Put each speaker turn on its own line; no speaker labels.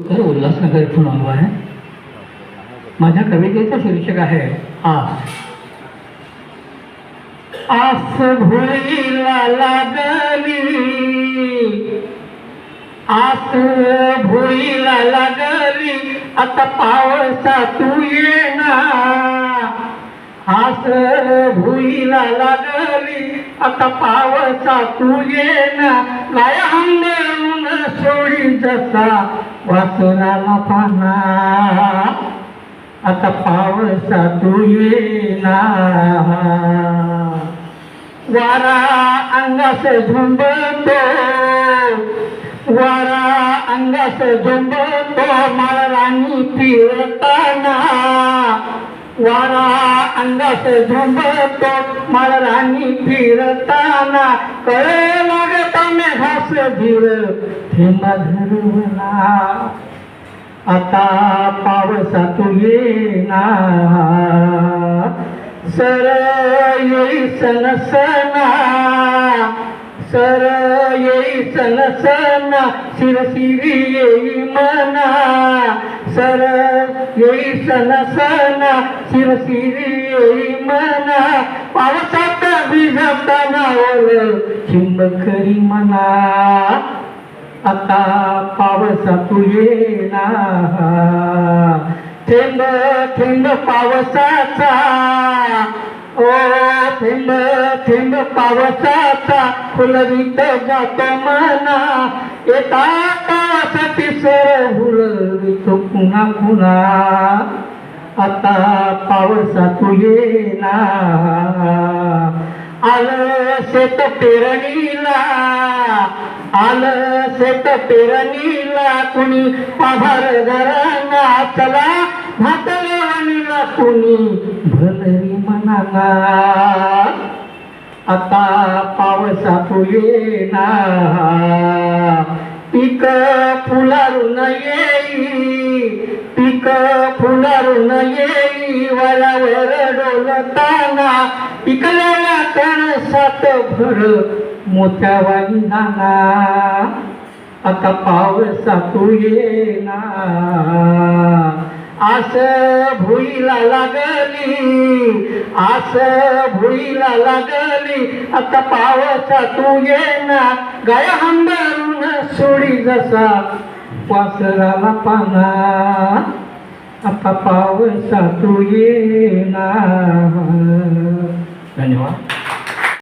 उत्तर उल्हासनगर इथून आलो आहे. माझ्या कवितेचं शीर्षक आहे आस. आस भुईला लागली आस भुईला लागली आता पावसा तू येणार. आस भुईला लागली आता पावसा तू येणार. काय सोडी जसा वासराला पाना आता पावसा तू येना वारा अंगास झुंबतो. वारा अंगास झुंबतो. माळराणी फिरताना. वारा अंगास झुंबतो. माळराणी फिरताना. कळे लाग मेघास धीर थेंब धरवला आता पावसा तू येना सर येई सन सना सर येई सन सना शिरशिरी येई मना सर येई सन सना शिरशिरी येई मना आता पावसा तू येना थेंब थेंब पावसाचा. ओ थेंब थेंब पावसाचा. फुलवीत जातो मना येता पावसाची सर फुलवितो पुन्हा पुन्हा आता पावसा तू येना आलं शेत पेरणीला आलं शेत पेरणीला कुणी पभार घरांना चला भात कुणी भलरी म्हणाला. आता पावसा तू येना पीक फुलारून येई पीक फुलारून येई वरावर डोलताना? पिकलेल्या कणसात भर मोत्यावानी नाना आता पावसा तू येना आस भुईला लागली आस भुईला लागली आता पावसा तू येना गाय हंबरून सोडी जसा वासराला पाना. आता पावसा तू येना धन्यवाद.